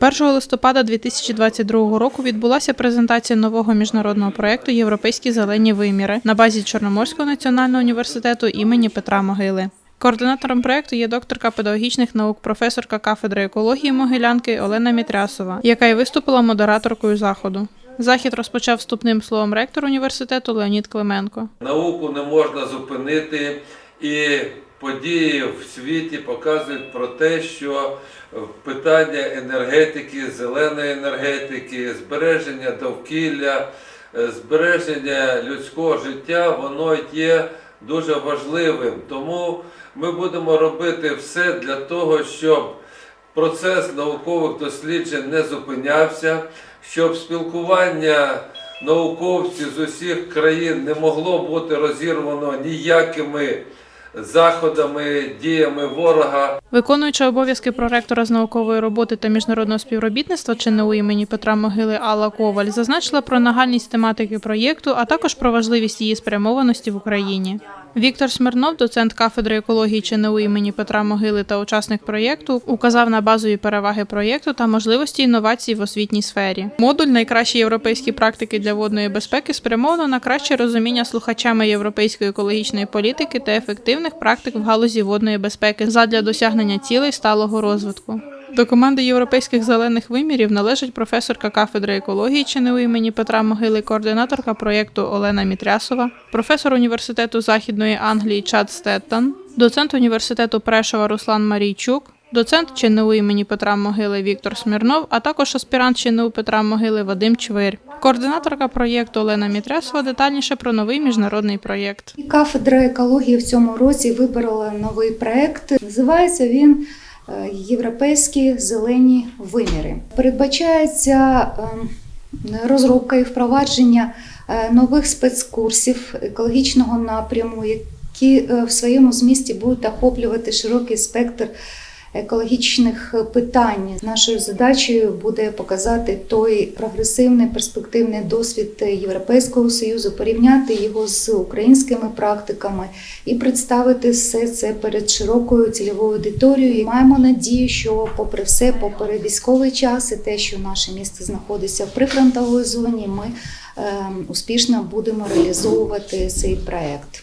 1 листопада 2022 року відбулася презентація нового міжнародного проєкту Європейські зелені виміри на базі Чорноморського національного університету імені Петра Могили. Координатором проєкту є докторка педагогічних наук, професорка кафедри екології Могилянки Олена Мітрясова, яка й виступила модераторкою заходу. Захід розпочав вступним словом ректор університету Леонід Клименко. Науку не можна зупинити, і події в світі показують про те, що питання енергетики, зеленої енергетики, збереження довкілля, е, збереження людського життя, воно є дуже важливим. Тому ми будемо робити все для того, щоб процес наукових досліджень не зупинявся, щоб спілкування науковців з усіх країн не могло бути розірвано ніякими заходами, діями ворога. виконуючи обов'язки проректора з наукової роботи та міжнародного співробітництва ЧНУ імені Петра Могили Алла Коваль зазначила про нагальність тематики проєкту, а також про важливість її спрямованості в Україні. Віктор Смирнов, доцент кафедри екології ЧНУ імені Петра Могили та учасник проєкту, указав на базові переваги проєкту та можливості інновацій в освітній сфері. Модуль найкращі європейські практики для водної безпеки спрямовано на краще розуміння слухачами європейської екологічної політики та ефективних практик в галузі водної безпеки задля досягнення цілей сталого розвитку. До команди європейських зелених вимірів належить професорка кафедри екології ЧНУ імені Петра Могили, координаторка проєкту Олена Мітрясова, професор університету Західної Англії Чад Стеттон, доцент університету Прешова Руслан Марійчук, доцент ЧНУ імені Петра Могили Віктор Смірнов, а також аспірант ЧНУ Петра Могили Вадим Чвир. Координаторка проєкту Олена Мітрясова детальніше про новий міжнародний проєкт. Кафедра екології в цьому році вибрала новий проект. Називається він Європейські зелені виміри. Передбачається е, розробка і впровадження е, нових спецкурсів екологічного напряму, які е, в своєму змісті будуть охоплювати широкий спектр екологічних питань. Нашою задачею буде показати той прогресивний перспективний досвід Європейського союзу, порівняти його з українськими практиками і представити все це перед широкою цільовою аудиторією. І Маємо надію, що, попри все, попри військовий час і те, що наше місто знаходиться в прифронтовій зоні, ми е, успішно будемо реалізовувати цей проект.